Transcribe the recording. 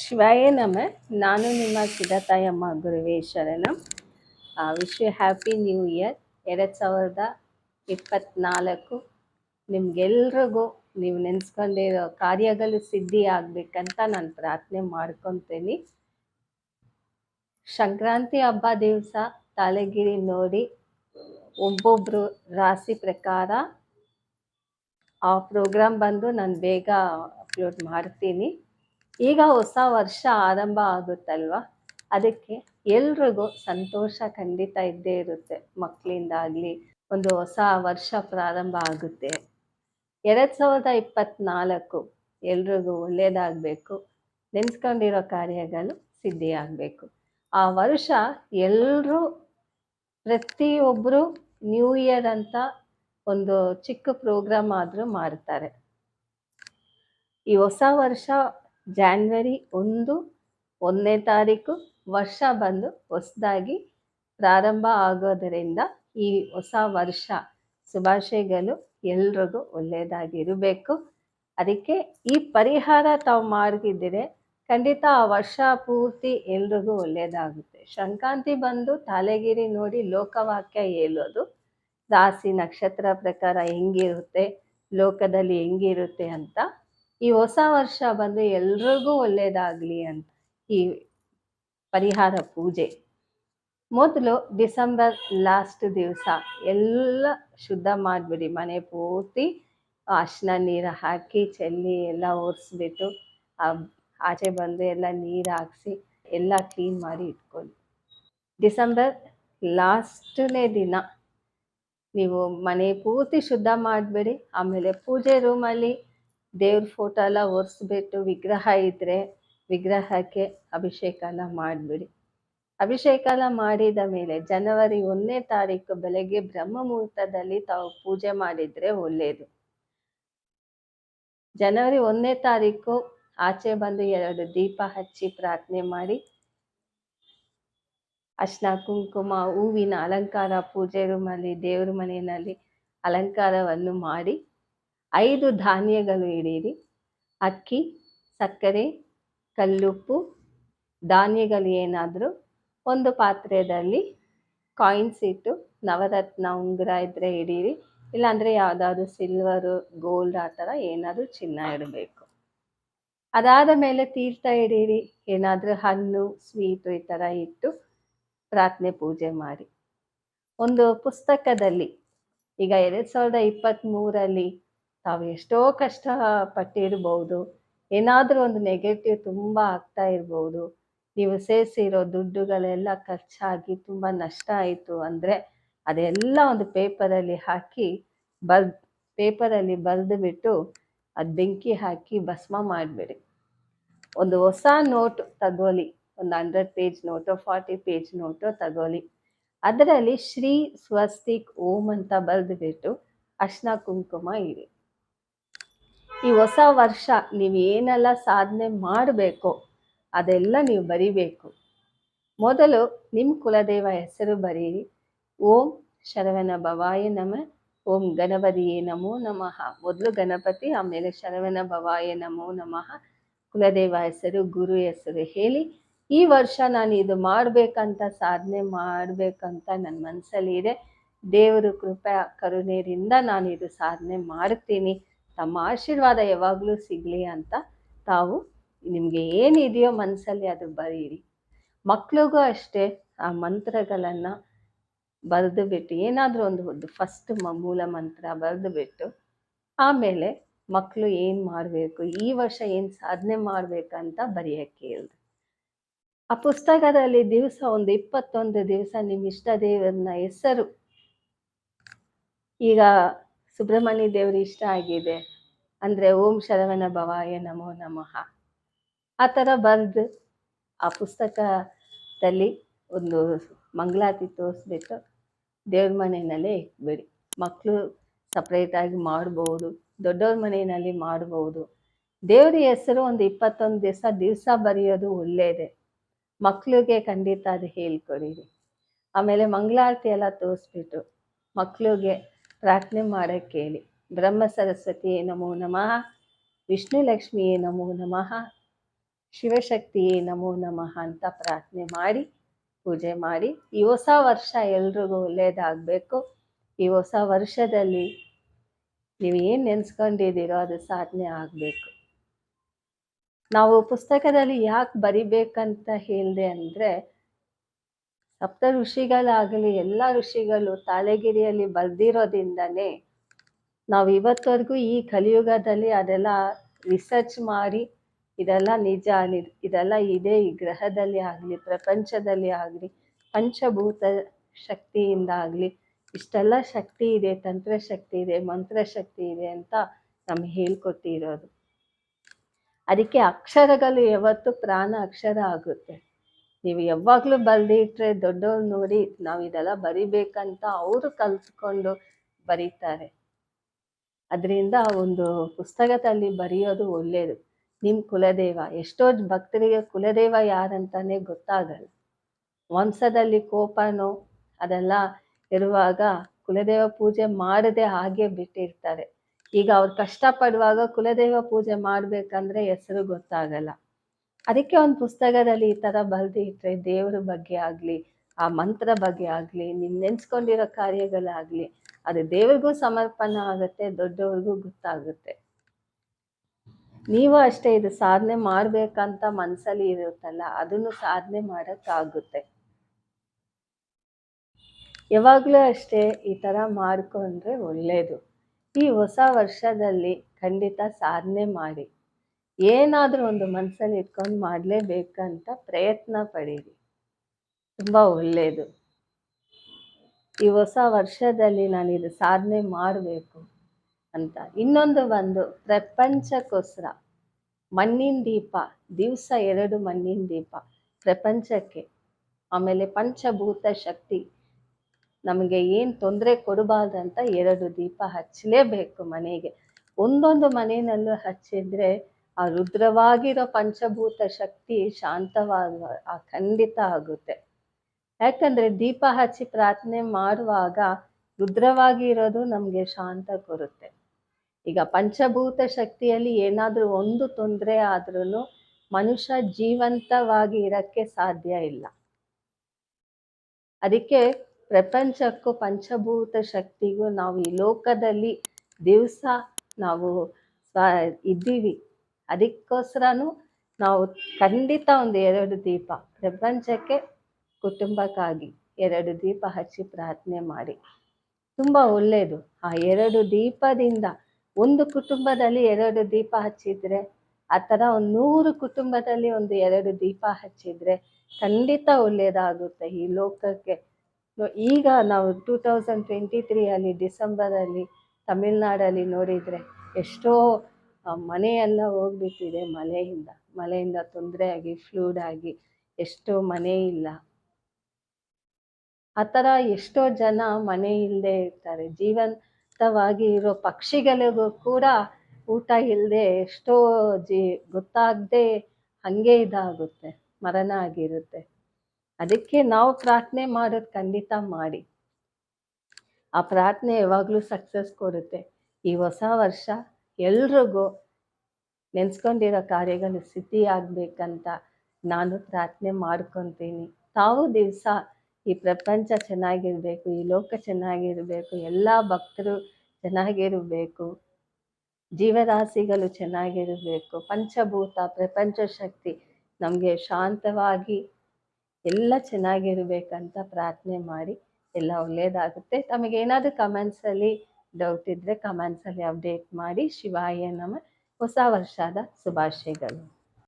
ಶಿವಾಯ ನಮ. ನಾನು ನಿಮ್ಮ ಸಿದ್ಧತಾಯಮ್ಮ ಗುರುವೇ ಶರಣಂ. Wish you happy new year ಎರಡು ಸಾವಿರದ ಇಪ್ಪತ್ತ್ನಾಲ್ಕು ನಿಮ್ಗೆಲ್ರಿಗೂ ನೀವು ನೆನೆಸ್ಕೊಂಡಿರೋ ಕಾರ್ಯಗಳು ಸಿದ್ಧಿ ಆಗಬೇಕಂತ ನಾನು ಪ್ರಾರ್ಥನೆ ಮಾಡ್ಕೊತೀನಿ. ಸಂಕ್ರಾಂತಿ ಹಬ್ಬ ದಿವಸ ತಾಳೆಗಿರಿ ನೋಡಿ ಒಬ್ಬೊಬ್ಬರು ರಾಶಿ ಪ್ರಕಾರ ಆ ಪ್ರೋಗ್ರಾಮ್ ಬಂದು ನಾನು ಬೇಗ ಅಪ್ಲೋಡ್ ಮಾಡ್ತೀನಿ. ಈಗ ಹೊಸ ವರ್ಷ ಆರಂಭ ಆಗುತ್ತಲ್ವಾ? ಅದಕ್ಕೆ ಎಲ್ರಿಗೂ ಸಂತೋಷ ಖಂಡಿತ ಇದ್ದೇ ಇರುತ್ತೆ. ಮಕ್ಕಳಿಂದಾಗಲಿ ಒಂದು ಹೊಸ ವರ್ಷ ಪ್ರಾರಂಭ ಆಗುತ್ತೆ. ಎರಡು ಸಾವಿರದ ಇಪ್ಪತ್ತ್ನಾಲ್ಕು ಎಲ್ರಿಗೂ ಒಳ್ಳೆಯದಾಗಬೇಕು ನೆನೆಸ್ಕೊಂಡಿರೋ ಕಾರ್ಯಗಳು ಸಿದ್ಧಿಯಾಗಬೇಕು. ಆ ವರ್ಷ ಎಲ್ಲರೂ ಪ್ರತಿಯೊಬ್ಬರು ನ್ಯೂ ಇಯರ್ ಅಂತ ಒಂದು ಚಿಕ್ಕ ಪ್ರೋಗ್ರಾಮ್ ಆದರೂ ಮಾಡ್ತಾರೆ. ಈ ಹೊಸ ವರ್ಷ ಜಾನ್ವರಿ ಒಂದು, ಒಂದನೇ ತಾರೀಕು ವರ್ಷ ಬಂದು ಹೊಸದಾಗಿ ಪ್ರಾರಂಭ ಆಗೋದರಿಂದ ಈ ಹೊಸ ವರ್ಷ ಶುಭಾಶಯಗಳು ಎಲ್ರಿಗೂ ಒಳ್ಳೆಯದಾಗಿರಬೇಕು. ಅದಕ್ಕೆ ಈ ಪರಿಹಾರ ತಾವು ಮಾಡಿದರೆ ಖಂಡಿತ ಆ ವರ್ಷ ಪೂರ್ತಿ ಎಲ್ರಿಗೂ ಒಳ್ಳೆಯದಾಗುತ್ತೆ. ಸಂಕ್ರಾಂತಿ ಬಂದು ತಾಲೆಗಿರಿ ನೋಡಿ ಲೋಕವಾಕ್ಯ ಹೇಳೋದು, ರಾಶಿ ನಕ್ಷತ್ರ ಪ್ರಕಾರ ಹೆಂಗಿರುತ್ತೆ, ಲೋಕದಲ್ಲಿ ಹೆಂಗಿರುತ್ತೆ ಅಂತ ಈ ಹೊಸ ವರ್ಷ ಬಂದು ಎಲ್ರಿಗೂ ಒಳ್ಳೆಯದಾಗಲಿ ಅಂತ ಈ ಪರಿಹಾರ ಪೂಜೆ. ಮೊದಲು ಡಿಸೆಂಬರ್ ಲಾಸ್ಟ್ ದಿವಸ ಎಲ್ಲ ಶುದ್ಧ ಮಾಡಿಬಿಡಿ. ಮನೆ ಪೂರ್ತಿ ಅರ್ಶಿನ ನೀರು ಹಾಕಿ ಚೆಲ್ಲಿ ಎಲ್ಲ ಒರೆಸ್ಬಿಟ್ಟು ಆಚೆ ಬಂದು ಎಲ್ಲ ನೀರು ಹಾಕ್ಸಿ ಎಲ್ಲ ಕ್ಲೀನ್ ಮಾಡಿ ಇಟ್ಕೊಳ್ಳಿ. ಡಿಸೆಂಬರ್ ಲಾಸ್ಟನೇ ದಿನ ನೀವು ಮನೆ ಪೂರ್ತಿ ಶುದ್ಧ ಮಾಡಬೇಡಿ. ಆಮೇಲೆ ಪೂಜೆ ರೂಮಲ್ಲಿ ದೇವ್ರ ಫೋಟೋ ಎಲ್ಲ ಒರೆಸ್ಬಿಟ್ಟು ವಿಗ್ರಹ ಇದ್ದರೆ ವಿಗ್ರಹಕ್ಕೆ ಅಭಿಷೇಕ ಎಲ್ಲ ಮಾಡಿಬಿಡಿ. ಅಭಿಷೇಕ ಎಲ್ಲ ಮಾಡಿದ ಮೇಲೆ ಜನವರಿ ಒಂದನೇ ತಾರೀಕು ಬೆಳಗ್ಗೆ ಬ್ರಹ್ಮ ಮುಹೂರ್ತದಲ್ಲಿ ತಾವು ಪೂಜೆ ಮಾಡಿದರೆ ಒಳ್ಳೆಯದು ಜನವರಿ ಒಂದನೇ ತಾರೀಕು ಆಚೆ ಬಂದು ಎರಡು ದೀಪ ಹಚ್ಚಿ ಪ್ರಾರ್ಥನೆ ಮಾಡಿ. ಅಶ್ನ ಕುಂಕುಮ, ಹೂವಿನ ಅಲಂಕಾರ ಪೂಜೆ ರೂಮಲ್ಲಿ, ದೇವ್ರ ಮನೆಯಲ್ಲಿ ಅಲಂಕಾರವನ್ನು ಮಾಡಿ. ಐದು ಧಾನ್ಯಗಳು ಇಡೀರಿ. ಅಕ್ಕಿ, ಸಕ್ಕರೆ, ಕಲ್ಲುಪ್ಪು, ಧಾನ್ಯಗಳು ಏನಾದರೂ ಒಂದು ಪಾತ್ರೆಯಲ್ಲಿ ಕಾಯಿನ್ಸ್ ಇಟ್ಟು ನವರತ್ನ ಉಂಗುರ ಇದ್ದರೆ ಇಡೀರಿ. ಇಲ್ಲಾಂದರೆ ಯಾವುದಾದ್ರು ಸಿಲ್ವರು ಗೋಲ್ಡ್ ಆ ಥರ ಏನಾದರೂ ಚಿನ್ನ ಇಡಬೇಕು. ಅದಾದ ಮೇಲೆ ತೀರ್ಥ ಇಡೀರಿ. ಏನಾದರೂ ಹಣ್ಣು ಸ್ವೀಟು ಈ ಥರ ಇಟ್ಟು ಪ್ರಾರ್ಥನೆ ಪೂಜೆ ಮಾಡಿ. ಒಂದು ಪುಸ್ತಕದಲ್ಲಿ ಈಗ ಎರಡು ಸಾವಿರದ ಇಪ್ಪತ್ತ್ಮೂರಲ್ಲಿ ತಾವು ಎಷ್ಟೋ ಕಷ್ಟಪಟ್ಟಿರ್ಬೋದು. ಏನಾದರೂ ಒಂದು ನೆಗೆಟಿವ್ ತುಂಬ ಆಗ್ತಾ ಇರ್ಬೋದು. ನೀವು ಸೇರಿಸಿರೋ ದುಡ್ಡುಗಳೆಲ್ಲ ಖರ್ಚಾಗಿ ತುಂಬ ನಷ್ಟ ಆಯಿತು ಅಂದರೆ ಅದೆಲ್ಲ ಒಂದು ಪೇಪರಲ್ಲಿ ಹಾಕಿ ಬರ್ ಪೇಪರಲ್ಲಿ ಬರೆದು ಬಿಟ್ಟು ಅದು ಬೆಂಕಿ ಹಾಕಿ ಭಸ್ಮ ಮಾಡಿಬಿಡಿ. ಒಂದು ಹೊಸ ನೋಟ್ ತಗೊಳ್ಳಿ. ಒಂದು hundred page note forty page ನೋಟೋ ತಗೊಳ್ಳಿ. ಅದರಲ್ಲಿ ಶ್ರೀ ಸ್ವಸ್ತಿಕ್ ಓಂ ಅಂತ ಬರೆದುಬಿಟ್ಟು ಅರ್ಶಿನ ಕುಂಕುಮ ಇಡಿ ಈ ಹೊಸ ವರ್ಷ ನೀವು ಏನೆಲ್ಲ ಸಾಧನೆ ಮಾಡಬೇಕು, ಅದೆಲ್ಲ ನೀವು ಬರಿಬೇಕು. ಮೊದಲು ನಿಮ್ಮ ಕುಲದೇವ ಹೆಸರು ಬರೀರಿ ಓಂ ಶರವಣ ಭವಾಯ ನಮ. ಓಂ ಗಣಪತಿಯೇ ನಮೋ ನಮಃ. ಮೊದಲು ಗಣಪತಿ, ಆಮೇಲೆ ಶರವಣ ಭವಾಯ ನಮೋ ನಮಃ. ಕುಲದೇವ ಹೆಸರು, ಗುರು ಹೆಸರು ಹೇಳಿ. ಈ ವರ್ಷ ನಾನು ಇದು ಮಾಡಬೇಕಂತ, ಸಾಧನೆ ಮಾಡಬೇಕಂತ ನನ್ನ ಮನಸ್ಸಲ್ಲಿ ಇದೆ ದೇವರು ಕೃಪೆ, ಕರುಣೆಯಿಂದ ನಾನು ಇದು ಸಾಧನೆ ಮಾಡ್ತೀನಿ. ತಮ್ಮ ಆಶೀರ್ವಾದ ಯಾವಾಗಲೂ ಸಿಗಲಿ ಅಂತ ತಾವು ನಿಮಗೆ ಏನಿದೆಯೋ ಮನಸ್ಸಲ್ಲಿ ಅದು ಬರೀರಿ. ಮಕ್ಳಿಗೂ ಅಷ್ಟೇ ಆ ಮಂತ್ರಗಳನ್ನು ಬರೆದು ಬಿಟ್ಟು ಏನಾದರೂ ಒಂದು ಒಂದು ಫಸ್ಟ್ ಮೂಲ ಮಂತ್ರ ಬರೆದು ಬಿಟ್ಟು ಆಮೇಲೆ ಮಕ್ಕಳು ಏನು ಮಾಡಬೇಕು, ಈ ವರ್ಷ ಏನು ಸಾಧನೆ ಮಾಡಬೇಕಂತ ಬರೆಯೋಕ್ಕೆ ಹೇಳಿದ್ರು ಆ ಪುಸ್ತಕದಲ್ಲಿ ದಿವಸ ಒಂದು ಇಪ್ಪತ್ತೊಂದು ದಿವಸ ನಿಮ್ಮ ಇಷ್ಟ ದೇವರನ್ನ ಹೆಸರು. ಈಗ ಸುಬ್ರಹ್ಮಣ್ಯ ದೇವರು ಇಷ್ಟ ಆಗಿದೆ. ಅಂದರೆ ಓಂ ಶರವಣ ಭವಾಯ ನಮೋ ನಮಃ. ಆ ಥರ ಬರೆದು ಆ ಪುಸ್ತಕದಲ್ಲಿ ಒಂದು ಮಂಗಳಾರತಿ ತೋರಿಸ್ಬಿಟ್ಟು ದೇವ್ರ ಮನೆಯಲ್ಲೇ ಇಟ್ಬಿಡಿ. ಮಕ್ಕಳು ಸಪ್ರೇಟಾಗಿ ಮಾಡ್ಬೋದು, ದೊಡ್ಡವ್ರ ಮನೆಯಲ್ಲಿ ಮಾಡ್ಬೋದು. ದೇವ್ರ ಹೆಸರು ಒಂದು ಇಪ್ಪತ್ತೊಂದು ದಿವಸ ದಿವಸ ಬರೆಯೋದು ಒಳ್ಳೆಯದೇ ಮಕ್ಕಳಿಗೆ ಖಂಡಿತ ಅದು ಹೇಳ್ಕೊಡಿರಿ ಆಮೇಲೆ ಮಂಗಳಾರತಿ ಎಲ್ಲ ತೋರಿಸ್ಬಿಟ್ಟು ಮಕ್ಕಳಿಗೆ ಪ್ರಾರ್ಥನೆ ಮಾಡೋಕ್ಕೆ ಹೇಳಿ ಬ್ರಹ್ಮ ಸರಸ್ವತಿಯೇ ನಮೋ ನಮಃ. ವಿಷ್ಣು ಲಕ್ಷ್ಮಿಯೇ ನಮೋ ನಮಃ. ಶಿವಶಕ್ತಿಯೇ ನಮೋ ನಮಃ ಅಂತ ಪ್ರಾರ್ಥನೆ ಮಾಡಿ, ಪೂಜೆ ಮಾಡಿ. ಈ ಹೊಸ ವರ್ಷ ಎಲ್ರಿಗೂ ಒಳ್ಳೆಯದಾಗಬೇಕು ಈ ಹೊಸ ವರ್ಷದಲ್ಲಿ ನೀವು ಏನು ನೆನೆಸ್ಕೊಂಡಿದ್ದೀರೋ ಅದು ಸಾಧನೆ ಆಗಬೇಕು. ನಾವು ಪುಸ್ತಕದಲ್ಲಿ ಯಾಕೆ ಬರಿಬೇಕಂತ ಹೇಳಿದೆ ಅಂದರೆ ಸಪ್ತ ಋಷಿಗಳಾಗಲಿ, ಎಲ್ಲ ಋಷಿಗಳು ತಾಳೆಗಿರಿಯಲ್ಲಿ ಬರೆದಿರೋದ್ರಿಂದನೇ ನಾವು ಇವತ್ತವರೆಗೂ ಈ ಕಲಿಯುಗದಲ್ಲಿ ಅದೆಲ್ಲ ರಿಸರ್ಚ್ ಮಾಡಿ ಇದೆಲ್ಲ ನಿಜ ಇದೆಲ್ಲ ಇದೆ ಈ ಗ್ರಹದಲ್ಲಿ ಆಗಲಿ, ಪ್ರಪಂಚದಲ್ಲಿ ಆಗಲಿ, ಪಂಚಭೂತ ಶಕ್ತಿಯಿಂದ ಆಗಲಿ, ಇಷ್ಟೆಲ್ಲ ಶಕ್ತಿ ಇದೆ ತಂತ್ರಶಕ್ತಿ ಇದೆ ಮಂತ್ರಶಕ್ತಿ ಇದೆ ಅಂತ ನಮ್ಗೆ ಹೇಳ್ಕೊಟ್ಟಿರೋದು. ಅದಕ್ಕೆ ಅಕ್ಷರಗಳು ಯಾವತ್ತು ಪ್ರಾಣ ಅಕ್ಷರ ಆಗುತ್ತೆ. ನೀವು ಯಾವಾಗಲೂ ಬರೆದಿಟ್ರೆ ದೊಡ್ಡವ್ರು ನೋಡಿ ನಾವು ಇದೆಲ್ಲ ಬರಿಬೇಕಂತ ಅವರು ಕಲ್ತ್ಕೊಂಡು ಬರೀತಾರೆ. ಅದರಿಂದ ಒಂದು ಪುಸ್ತಕದಲ್ಲಿ ಬರೆಯೋದು ಒಳ್ಳೆಯದು ನಿಮ್ಮ ಕುಲದೇವ ಎಷ್ಟೋ ಭಕ್ತರಿಗೆ ಕುಲದೇವ ಯಾರಂತಾನೆ ಗೊತ್ತಾಗಲ್ಲ. ವಂಶದಲ್ಲಿ ಕೋಪನೋ ಅದೆಲ್ಲ ಇರುವಾಗ ಕುಲದೇವ ಪೂಜೆ ಮಾಡದೆ ಹಾಗೆ ಬಿಟ್ಟಿರ್ತಾರೆ. ಈಗ ಅವ್ರು ಕಷ್ಟಪಡುವಾಗ ಕುಲದೇವ ಪೂಜೆ ಮಾಡಬೇಕಂದ್ರೆ ಹೆಸರು ಗೊತ್ತಾಗಲ್ಲ. ಅದಕ್ಕೆ ಒಂದು ಪುಸ್ತಕದಲ್ಲಿ ಈ ಥರ ಬರೆದಿಟ್ರೆ ದೇವರ ಬಗ್ಗೆ ಆಗಲಿ, ಆ ಮಂತ್ರ ಬಗ್ಗೆ ಆಗಲಿ ನೀವು ನೆನೆಸ್ಕೊಂಡಿರೋ ಕಾರ್ಯಗಳಾಗಲಿ, ಅದು ದೇವ್ರಿಗೂ ಸಮರ್ಪಣೆ ಆಗುತ್ತೆ, ದೊಡ್ಡವ್ರಿಗೂ ಗೊತ್ತಾಗುತ್ತೆ. ನೀವು ಅಷ್ಟೇ ಇದು ಸಾಧನೆ ಮಾಡಬೇಕಂತ ಮನಸ್ಸಲ್ಲಿ ಇರುತ್ತಲ್ಲ, ಅದನ್ನು ಸಾಧನೆ ಮಾಡೋಕ್ಕಾಗುತ್ತೆ. ಯಾವಾಗಲೂ ಅಷ್ಟೇ ಈ ಥರ ಮಾಡಿಕೊಂಡ್ರೆ ಒಳ್ಳೆಯದು ಈ ಹೊಸ ವರ್ಷದಲ್ಲಿ ಖಂಡಿತ ಸಾಧನೆ ಮಾಡಿ. ಏನಾದರೂ ಒಂದು ಮನಸ್ಸಲ್ಲಿ ಇಟ್ಕೊಂಡು ಮಾಡಲೇಬೇಕಂತ ಪ್ರಯತ್ನ ಪಡೀರಿ. ತುಂಬ ಒಳ್ಳೆಯದು ಈ ಹೊಸ ವರ್ಷದಲ್ಲಿ ನಾನು ಇದು ಸಾಧನೆ ಮಾಡಬೇಕು ಅಂತ. ಇನ್ನೊಂದು ಒಂದು ಪ್ರಪಂಚಕ್ಕೋಸ್ಕರ ಮಣ್ಣಿನ ದೀಪ, ದಿವಸ ಎರಡು ಮಣ್ಣಿನ ದೀಪ ಪ್ರಪಂಚಕ್ಕೆ, ಆಮೇಲೆ ಪಂಚಭೂತ ಶಕ್ತಿ ನಮಗೆ ಏನು ತೊಂದರೆ ಕೊಡಬಾರ್ದಂತ ಎರಡು ದೀಪ ಹಚ್ಚಲೇಬೇಕು ಮನೆಗೆ. ಒಂದೊಂದು ಮನೆಯಲ್ಲೂ ಹಚ್ಚಿದ್ರೆ ಆ ರುದ್ರವಾಗಿರೋ ಪಂಚಭೂತ ಶಕ್ತಿ ಶಾಂತವಾಗ ಖಂಡಿತ ಆಗುತ್ತೆ. ಯಾಕಂದ್ರೆ ದೀಪ ಹಚ್ಚಿ ಪ್ರಾರ್ಥನೆ ಮಾಡುವಾಗ ರುದ್ರವಾಗಿ ಇರೋದು ನಮಗೆ ಶಾಂತ ಕೊರುತ್ತೆ ಈಗ ಪಂಚಭೂತ ಶಕ್ತಿಯಲ್ಲಿ ಏನಾದರೂ ಒಂದು ತೊಂದರೆ ಆದ್ರೂ ಮನುಷ್ಯ ಜೀವಂತವಾಗಿ ಇರಕ್ಕೆ ಸಾಧ್ಯ ಇಲ್ಲ. ಅದಕ್ಕೆ ಪ್ರಪಂಚಕ್ಕೂ ಪಂಚಭೂತ ಶಕ್ತಿಗೂ ನಾವು ಈ ಲೋಕದಲ್ಲಿ ದಿವಸ ನಾವು ಇದ್ದೀವಿ. ಅದಕ್ಕೋಸ್ಕರನೂ ನಾವು ಖಂಡಿತ ಒಂದು ಎರಡು ದೀಪ, ಪ್ರಪಂಚಕ್ಕೆ ಕುಟುಂಬಕ್ಕಾಗಿ ಎರಡು ದೀಪ ಹಚ್ಚಿ ಪ್ರಾರ್ಥನೆ ಮಾಡಿ. ತುಂಬ ಒಳ್ಳೆಯದು. ಆ ಎರಡು ದೀಪದಿಂದ ಒಂದು ಕುಟುಂಬದಲ್ಲಿ ಎರಡು ದೀಪ ಹಚ್ಚಿದ್ರೆ, ಆ ಥರ ಒಂದು ನೂರು ಕುಟುಂಬದಲ್ಲಿ ಒಂದು ಎರಡು ದೀಪ ಹಚ್ಚಿದ್ರೆ ಖಂಡಿತ ಒಳ್ಳೆಯದಾಗುತ್ತೆ. ಈ ಲೋಕಕ್ಕೆ ಈಗ ನಾವು ಟೂ ತೌಸಂಡ್ ಟ್ವೆಂಟಿ ತ್ರೀಯಲ್ಲಿ ಡಿಸೆಂಬರಲ್ಲಿ ತಮಿಳ್ನಾಡಲ್ಲಿ ನೋಡಿದರೆ ಎಷ್ಟೋ ಮನೆಯೆಲ್ಲ ಹೋಗ್ಬಿಟ್ಟಿದೆ ಮಳೆಯಿಂದ ಮಳೆಯಿಂದ ತೊಂದರೆ ಆಗಿ ಫ್ಲೂಡ್ ಆಗಿ, ಎಷ್ಟೋ ಮನೆ ಇಲ್ಲ. ಆ ಥರ ಎಷ್ಟೋ ಜನ ಮನೆ ಇಲ್ಲದೆ ಇರ್ತಾರೆ. ಜೀವಂತವಾಗಿ ಇರೋ ಪಕ್ಷಿಗಳಿಗೂ ಕೂಡ ಊಟ ಇಲ್ಲದೆ ಎಷ್ಟೋ ಜೀ, ಗೊತ್ತಾಗದೆ ಹಾಗೆ ಇದಾಗುತ್ತೆ, ಮರಣ ಆಗಿರುತ್ತೆ. ಅದಕ್ಕೆ ನಾವು ಪ್ರಾರ್ಥನೆ ಮಾಡೋದು ಖಂಡಿತ ಮಾಡಿ. ಆ ಪ್ರಾರ್ಥನೆ ಯಾವಾಗಲೂ ಸಕ್ಸಸ್ ಕೊಡುತ್ತೆ. ಈ ಹೊಸ ವರ್ಷ ಎಲ್ರಿಗೂ ನೆನೆಸ್ಕೊಂಡಿರೋ ಕಾರ್ಯಗಳು ಸಿದ್ಧಿ ಆಗಬೇಕಂತ ನಾನು ಪ್ರಾರ್ಥನೆ ಮಾಡ್ಕೊತೀನಿ. ತಾವು ದಿವಸ ಈ ಪ್ರಪಂಚ ಚೆನ್ನಾಗಿರಬೇಕು, ಈ ಲೋಕ ಚೆನ್ನಾಗಿರಬೇಕು, ಎಲ್ಲ ಭಕ್ತರು ಚೆನ್ನಾಗಿರಬೇಕು, ಜೀವರಾಶಿಗಳು ಚೆನ್ನಾಗಿರಬೇಕು, ಪಂಚಭೂತ, ಪ್ರಪಂಚ ಶಕ್ತಿ ನಮಗೆ ಶಾಂತವಾಗಿ ಎಲ್ಲ ಚೆನ್ನಾಗಿರಬೇಕಂತ ಪ್ರಾರ್ಥನೆ ಮಾಡಿ ಎಲ್ಲ ಒಳ್ಳೆಯದಾಗುತ್ತೆ ತಮಗೆ ಏನಾದರೂ ಕಮೆಂಟ್ಸಲ್ಲಿ ಡೌಟ್ ಇದ್ದರೆ ಕಮೆಂಟ್ಸಲ್ಲಿ ಅಪ್ಡೇಟ್ ಮಾಡಿ. ಶಿವಾಯ ನಮ ಹೊಸ ವರ್ಷದ ಶುಭಾಶಯಗಳು.